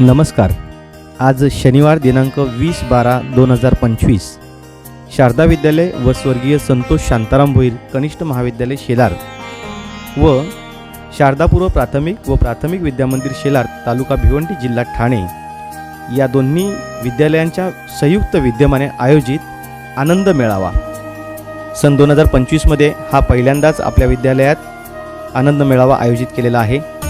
नमस्कार. आज शनिवार दिनांक वीस बारा दोन हजार पंचवीस. शारदा विद्यालय व स्वर्गीय संतोष शांताराम भोईर कनिष्ठ महाविद्यालय शेलार व शारदापूर्व प्राथमिक व प्राथमिक विद्यामंदिर शेलार तालुका भिवंडी जिल्हा ठाणे. या दोन्ही विद्यालयांच्या संयुक्त विद्यमाने आयोजित आनंद मेळावा. सन दोन हजार पंचवीसमध्ये हा पहिल्यांदाच आपल्या विद्यालयात आनंद मेळावा आयोजित केलेला आहे.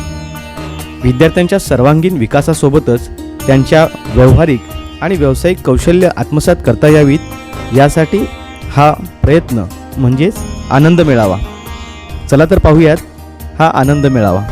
विद्यार्थ्यांच्या सर्वांगीण विकासासोबतच त्यांच्या व्यावहारिक आणि व्यावसायिक कौशल्य आत्मसात करता यावीत यासाठी हा प्रयत्न म्हणजेच आनंद मेळावा. चला तर पाहूयात हा आनंद मेळावा.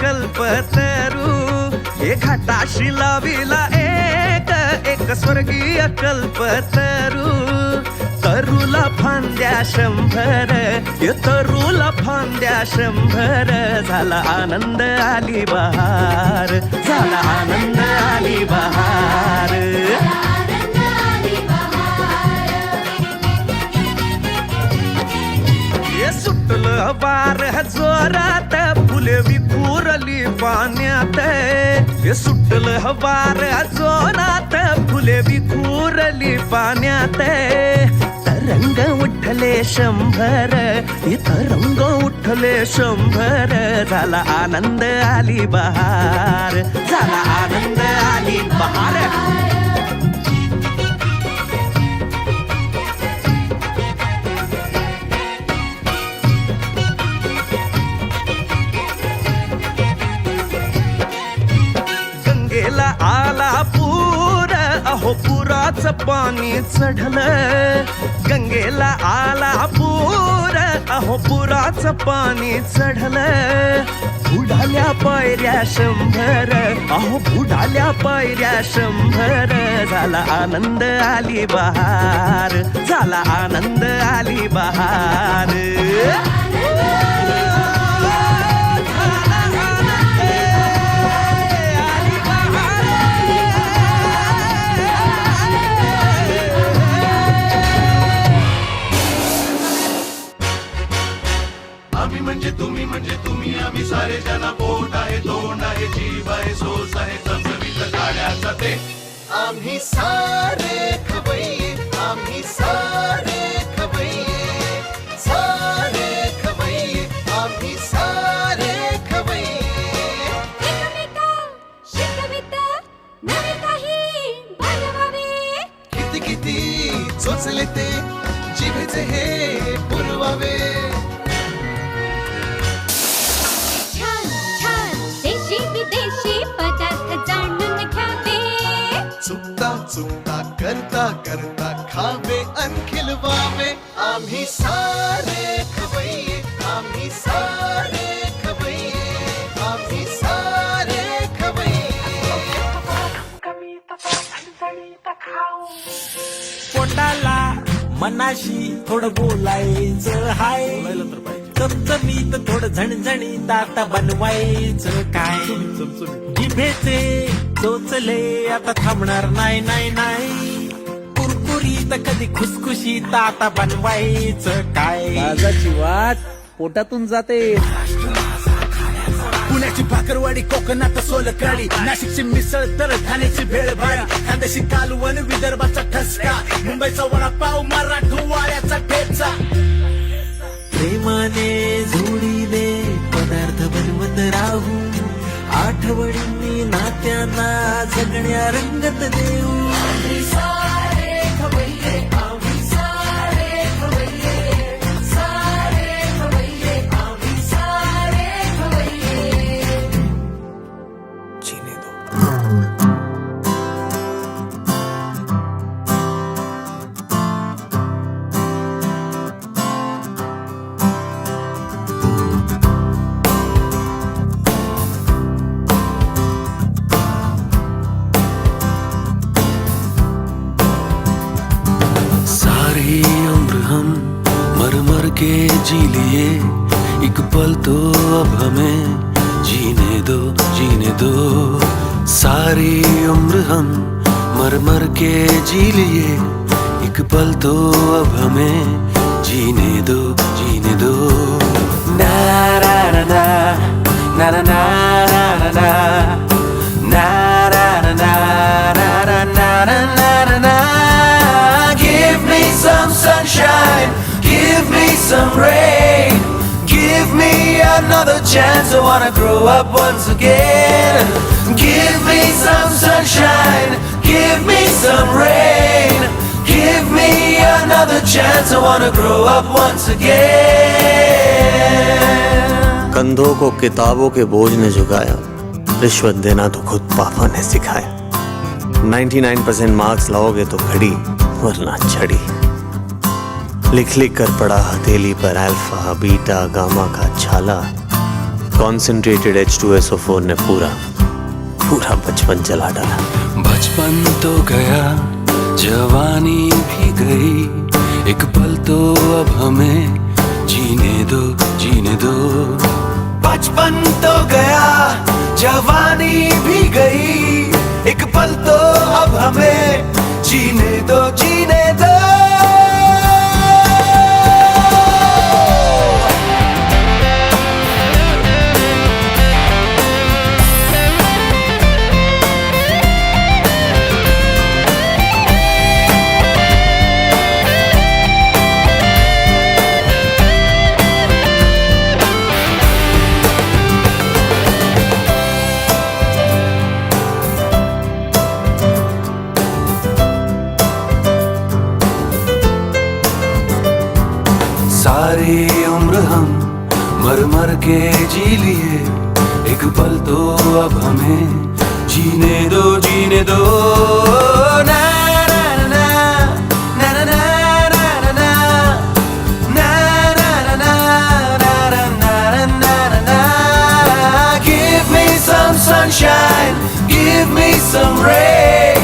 कल्पतरू हे घाटाशी लाविला एक एक स्वर्गीय कल्पतरू. तरुला फांद्या शंभर हे तरुला फांद्या शंभर झाला आनंद आली बहार झाला आनंद आली बहार. सुटलं बार जोरात फुले विखुरली पाण्यात. हे सुटल बार जोरात फुले विखुरली पाण्यात. तरंग उठले शंभर हे तरंग उठले शंभर. झाला आनंद आली बहार झाला आनंद आली बहार. गंगेला आला पूर. अहो पुराचं पाणी चढलं गंगेला आला पूर. अहो पुराचं पाणी चढलं बुडाल्या पायऱ्या शंभर. अहो बुडाल्या पायऱ्या शंभर. झाला आनंद आली बहार. झाला आनंद आली बहार. म्हणजे तुम्ही म्हणजे तुम्ही आम्ही सारे ज्याला पोट आहे तोंड आहे जीव आहे सोस आहे चमचमीत गाड्याचा ते. आम्ही सारे करता करता खावे अन खिलवावे आम्ही सारे खवैये आम्ही सारे खवैये आम्ही सारे खवैये। पोटाला मनाशी थोडं बोलायचं हाय. चमचमीत थोडं झणझणीत आता बनवायचं काय? जिभेचे चोचले आता थांबणार नाही नाही नाही. कुरकुरीत कधी खुसखुशीत आता बनवायचं काय? काळजाची वाट पोटातून जाते. पुण्याची भाकरवाडी कोकणात सोलकडी नाशिकची मिसळ तर ठाण्याची भेळ भारी खानदेशी कालवण विदर्भाचा ठसका. मुंबईचा वडापाव मराठवाड्याचा ठेचा. प्रेमाने जोडीने पदार्थ बनवत राहू. आठवणींनी नात्यांना जगण्या रंगत देऊ. जी लिए एक पल तो अब हमें जीने दो जीने दो सारी उम्र हम मर मर के जी लिए एक पल तो अब हमें जीने दो जीने दो ना ना ना Give me some sunshine, some rain, give me another chance. I wanna grow up once again. Give me some sunshine, give me some rain, give me another chance. I wanna grow up once again. कंधों को किताबों के बोझ ने झुकाया रिश्वत देना तो खुद पापा ने सिखाया 99% मार्क्स लाओगे तो घड़ी वरना छड़ी लिख लिख कर पड़ा हथेली पर अल्फ़ा बीटा गामा का छाला। Concentrated H two S O four ने पूरा पूरा बचपन जला डाला। बचपन तो गया जवानी भी गई। एक पल तो अब हमें जीने दो जीने दो। बचपन तो गया जवानी भी गई। एक पल तो अब हमें जीने दो जीने दो। Do, do Give me some sunshine Give me some rain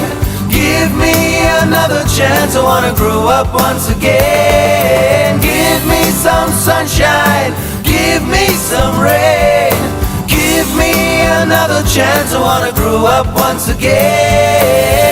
Give me another chance I wanna grow up once again Give me some sunshine Give me some rain another chance. I wanna grow up once again.